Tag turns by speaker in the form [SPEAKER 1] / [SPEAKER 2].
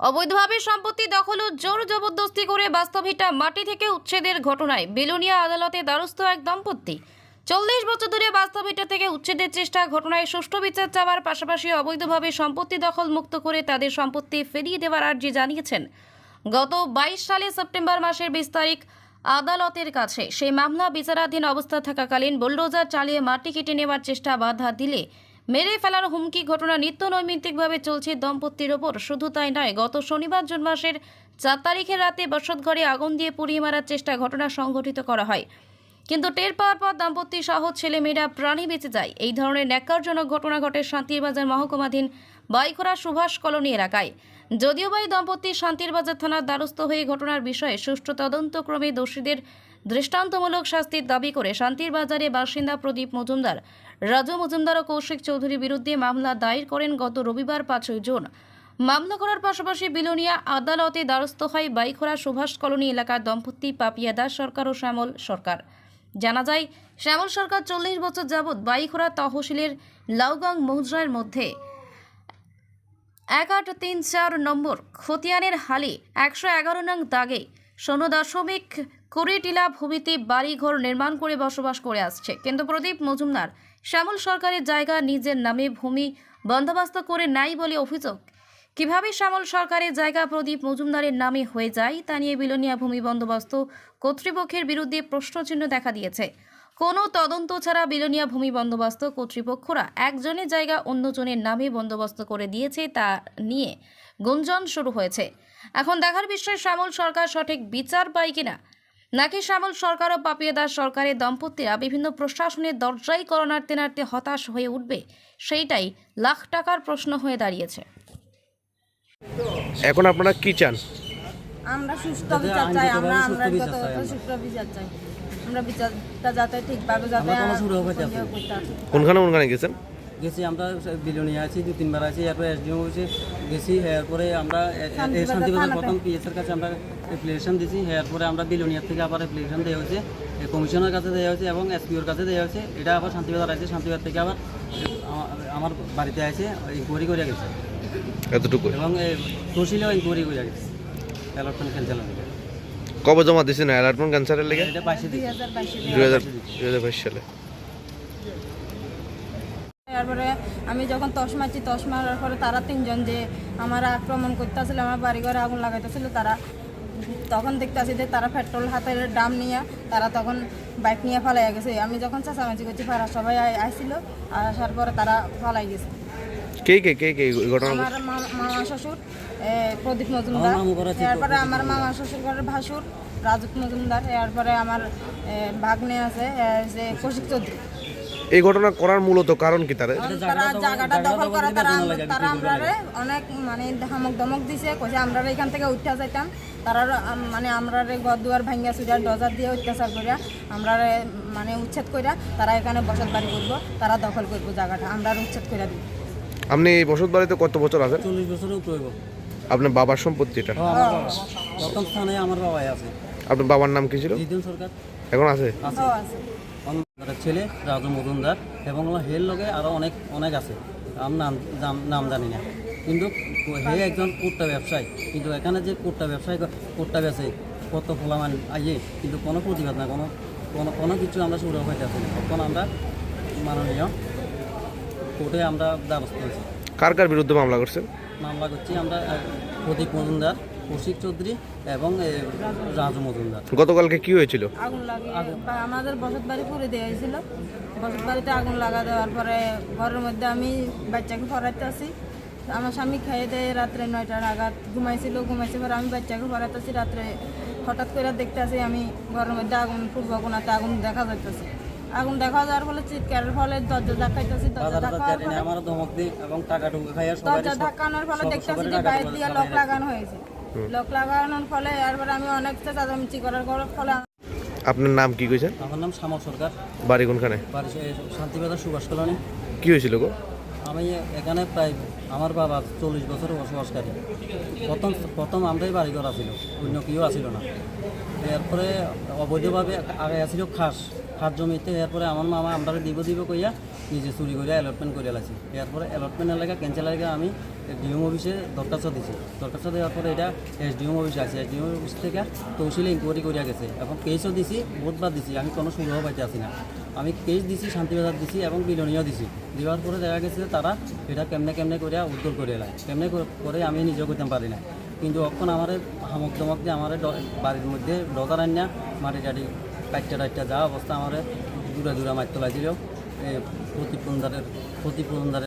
[SPEAKER 1] অবৈধভাবে সম্পত্তি দখল ও জোর জবরদস্তি করে বাস্তবিকটা মাটি থেকে উচ্ছেদের ঘটনায় বেলুনিয়া আদালতে দ্বারস্থ এক দম্পতি। চল্লিশ বছর ধরে বাস্তবিকটা থেকে উচ্ছেদের চেষ্টা, ঘটনায় সুষ্ঠু বিচার চাওয়ার পাশাপাশি অবৈধভাবে সম্পত্তি দখল মুক্ত করে তাদের সম্পত্তি ফিরিয়ে দেওয়ার আর্জি জানিয়েছেন। গত বাইশ সালে সেপ্টেম্বর মাসের বিশ তারিখ আদালতের কাছে সেই মামলা বিচারাধীন অবস্থা থাকাকালীন বুলডোজার চালিয়ে মাটি কেটে নেওয়ার চেষ্টা বাধা দিলে মেরে ফেলার হুমকি ঘটনা নিত্য নৈমিত্তিকভাবে চলছে দম্পতির ওপর। শুধু তাই নয়, গত শনিবার জুন মাসের চার তারিখের রাতে বসতঘরে আগুন দিয়ে পুড়িয়ে মারার চেষ্টা ঘটনা সংঘটিত করা হয়। কিন্তু টের পাওয়ার পর দাম্পত্য সহ ছেলেমেয়েরা প্রাণী বেঁচে যায়। এই ধরনের ন্যাক্কারজনক ঘটনা ঘটে শান্তিরবাজার মহকুমাধীন বাইখরা সুভাষ কলোনি এলাকায়। যদিও বা এই দম্পতি শান্তিরবাজার থানার দ্বারস্থ হয়ে ঘটনার বিষয়ে সুষ্ঠু তদন্তক্রমে দোষীদের দৃষ্টান্তমূলক শাস্তির দাবি করে শান্তির বাজারে বাসিন্দা প্রদীপ মজুমদার। রাজু মজুমদার ও কৌশিক চৌধুরীর বিরুদ্ধে মামলা দায়ের করেন গত রবিবার পাঁচই জুন। মামলা করার পাশাপাশি বিলোনিয়া আদালতে দ্বারস্থ হয় বাইখরা সুভাষ কলোনি এলাকার দম্পতি পাপিয়া দাস সরকার ও শ্যামল সরকার। জানা যায়, শ্যামল সরকার চল্লিশ বছর যাবৎ বাইখরা তহসিলের লাউগাং মৌজার মধ্যে। এক আট তিন চার নম্বর খতিয়ানের হালি একশো এগারো নং দাগে। শূন্য দশমিক কুড়ি টিলা ভূমিতে বাড়িঘর নির্মাণ করে বসবাস করে আসছে। কিন্তু প্রদীপ মজুমদার, শ্যামল সরকারের জায়গা নিজের নামে ভূমি বন্দোবস্ত করে নাই বলে অভিযোগ। কীভাবে শ্যামল সরকারের জায়গা প্রদীপ মজুমদারের নামে হয়ে যায় তা নিয়ে বিলোনিয়া ভূমি বন্দোবস্ত কর্তৃপক্ষের বিরুদ্ধে প্রশ্নচিহ্ন দেখা দিয়েছে। কোনো তদন্ত ছাড়া বিলোনিয়া ভূমি বন্দোবস্ত কর্তৃপক্ষরা একজনের জায়গা অন্যজনের নামে বন্দোবস্ত করে দিয়েছে তা নিয়ে গুঞ্জন শুরু হয়েছে। এখন দেখার বিষয়, শ্যামল সরকার সঠিক বিচার পায় কিনা? নাকি শ্যামল সরকার ও পাপিয়া দাস সরকারের দম্পতিরা বিভিন্ন প্রশাসনের দরজাই করোনার্তে নাড়তে হতাশ হয়ে উঠবে সেইটাই লাখ টাকার প্রশ্ন হয়ে দাঁড়িয়েছে।
[SPEAKER 2] এখন আপনারা কি চান?
[SPEAKER 3] আমরা সুস্থ বিচার চাই আমরা আমরা যত সুস্থ বিচার চাই। আমরা বিচারটা যাতে ঠিকভাবে যাতে।
[SPEAKER 2] কোনখানে কোনখানে গেছেন?
[SPEAKER 4] গেছি আমরা বিলনিয়া আছি দু তিনবার আছি এরপরে এসডিও হয়েছে গেছি এরপরে আমরা
[SPEAKER 3] শান্তিবাজার
[SPEAKER 4] প্রথম পিএসের কাছে আমরা অ্যাপ্লিকেশন দিয়েছি এরপরে আমরা বিলনিয়ার থেকে আবার অ্যাপ্লিকেশন দেওয়া হয়েছে কমিশনের কাছে দেওয়া হয়েছে এবং এসপিওর কাছে দেওয়া হয়েছে এটা আবার শান্তিবাজার আছে শান্তিবাজার থেকে আবার আমার বাড়িতে আছে ইনকোয়ারি করে গেছে।
[SPEAKER 2] এতটুকু?
[SPEAKER 4] এবং তহসিলেও ইনকোয়ারি করে গেছে ইলেকট্রনিক ক্যান্সেল থেকে
[SPEAKER 2] কবে জমা দিয়েছেন অ্যালার্টমেন্ট ক্যান্সারের লেগে?
[SPEAKER 4] এটা পাশে
[SPEAKER 3] দুই
[SPEAKER 4] দিকে
[SPEAKER 3] হাজার বাইশে
[SPEAKER 2] দুই হাজার দুই হাজার বাইশ সালে।
[SPEAKER 3] তারপরে আমি যখন তস মারছি তস মারার পরে তারা তিনজন যে আমার আক্রমণ করতেছিল আমার বাড়ি ঘরে আগুন লাগাইতেছিল তারা তখন দেখতেছি যে তারা পেট্রোল হাতের ডাম নিয়ে তারা তখন বাইক নিয়ে ফালাই গেছে। আমি যখন চেঁচামেচি করছি পাড়া সবাই আসছিল আর আসার পরে তারা ফালাই গেছে।
[SPEAKER 2] কে কে কে কে ঘটনা
[SPEAKER 3] আমার মা- মামা শ্বশুর প্রদীপ মজুমদার এরপরে আমার মামা শ্বশুর ঘরের ভাসুর রাজুক মজুমদার এরপরে আমার ভাগ্নে আছে যে কৌশিক চৌধুরী।
[SPEAKER 2] এই ঘটনা করার মূলত কারণ কি তারা
[SPEAKER 3] তারা জায়গাটা দখল করা তারা তারা আমরা অনেক মানে ধমক ধমক দিছে কইছে আমরা এখান থেকে উঠতে যাইতাম। তারা মানে আমরা ঘর দুয়ার ভাঙ্গা সুজার ডজার দিয়ে অত্যাচার করিয়া আমরা মানে উচ্ছেদ কইরা তারা এখানে বসত বাড়ি করব তারা দখল করব জায়গাটা আমরা উচ্ছেদ কইরা দিব।
[SPEAKER 2] আপনি এই বসত বাড়িতে কত বছর আছেন?
[SPEAKER 4] চল্লিশ বছরের উপরে
[SPEAKER 2] আপনার বাবার সম্পত্তি এটা?
[SPEAKER 4] প্রথম স্থানে আমার বাবাই আছে।
[SPEAKER 2] আপনার বাবার নাম কি ছিল?
[SPEAKER 4] সরকার।
[SPEAKER 2] এখন আছে?
[SPEAKER 4] আছে। ছেলে রাজু মজুমদার এবং হের লগে আরও অনেক অনেক আছে। আমি নাম নাম- জানি না। কিন্তু হে একজন কুট্টা ব্যবসায়ী। কিন্তু এখানে যে কুট্টা ব্যবসায়ী কুট্টা বেচে কত ফলামান আইয়ে কিন্তু কোনো প্রতিবাদ না কোনো কোনো কোনো কিছু আমরা সুযোগ হইতে আসি তখন আমরা মাননীয় কোর্টে আমরা দ্বারস্থ হয়েছি।
[SPEAKER 2] কার কার বিরুদ্ধে মামলা করছেন?
[SPEAKER 4] মামলা করছি আমরা প্রদীপ মজুমদার। কৌশিক চৌধুরী এবং রাজু মজুমদার।
[SPEAKER 2] গতকালকে কি হয়েছিল?
[SPEAKER 3] আগুন লাগিয়ে আমাদের বসত বাড়ি পুড়ে দেওয়া হয়েছিল। বসত বাড়িতে আগুন লাগা দেওয়ার পরে ঘরের মধ্যে আমি বাচ্চাকে পড়াইতে আসি। আমার স্বামী খেয়ে দেয় রাত্রে নয়টার আঘাত ঘুমাইছিল ঘুমাইছে পরে আমি বাচ্চাকে পড়াইতে আসি। রাত্রে হঠাৎ করে দেখতে আসি আমি ঘরের মধ্যে আগুন পূর্ব কোনাতে আগুন দেখা যাইতেছে। আগুন দেখা যাওয়ার ফলে চিৎকারের ফলে দরজা ধাক্কাইতেছি দরজা
[SPEAKER 4] বাজার
[SPEAKER 3] ধাক্কার
[SPEAKER 4] না আমার ধমক দিই এবং টাকা টুকু খাইয়া সবাই
[SPEAKER 3] দরজা ধাক্কানোর ফলে দেখতেছি যে বাইরে দিয়ে লক লাগানো হয়েছে। লক লাগানোর ফলে এরপরে আমি অনেক চেঁচামেচি করার ফলে
[SPEAKER 2] আপনার নাম কি কইছেন?
[SPEAKER 4] আমার নাম শ্যামল সরকার।
[SPEAKER 2] বাড়ি কোনখানে?
[SPEAKER 4] বাড়ি শান্তিবাজার সুভাষ কলোনি।
[SPEAKER 2] কি হয়েছিল গো?
[SPEAKER 4] আমি এখানে প্রায় আমার বাবা চল্লিশ বছর বসবাসকারী। প্রথম প্রথম আমরাই বাড়ি করা ছিল অন্য কেউ আসিল না। এরপরে অবৈধভাবে আগে আসিল খাস। খাস জমিতে, এরপরে আমার মামা আমরা দিব দিব কইয়া নিজে চুরি করে অ্যালটমেন্ট করে লাগছি এরপরে অ্যালটমেন্ট এলাকা ক্যান্সেল এলাকা আমি ডিএম অফিসে দরখাস্ত দিছি। দরখাস্ত দেওয়ার পরে এটা এসডিএম অফিসে আছে। এসডিএম অফিস থেকে তহসিলে ইনকোয়ারি করিয়া গেছে। এবং কেসও দিছি বহুতবার দিছি, আমি কোনো সুবিধা পাইতে আসি না। আমি কেস দিছি, শান্তিবাজার দিছি এবং বিলনীয় দিছি। দেওয়ার পরে দেখা গেছে তারা এটা কেমনে কেমনে করিয়া উদ্ধার করে এলাই কেমনে করে আমি নিজেও করতে পারি না। কিন্তু এখন আমার হামক দমক দিয়ে আমার বাড়ির মধ্যে ডকার আনিয়া মাটি টাটি কাটটা টাইটটা যা অবস্থা আমার দূরে দূরে মারতে লাগছিল প্রতিপন্দারের প্রতিপন্দারের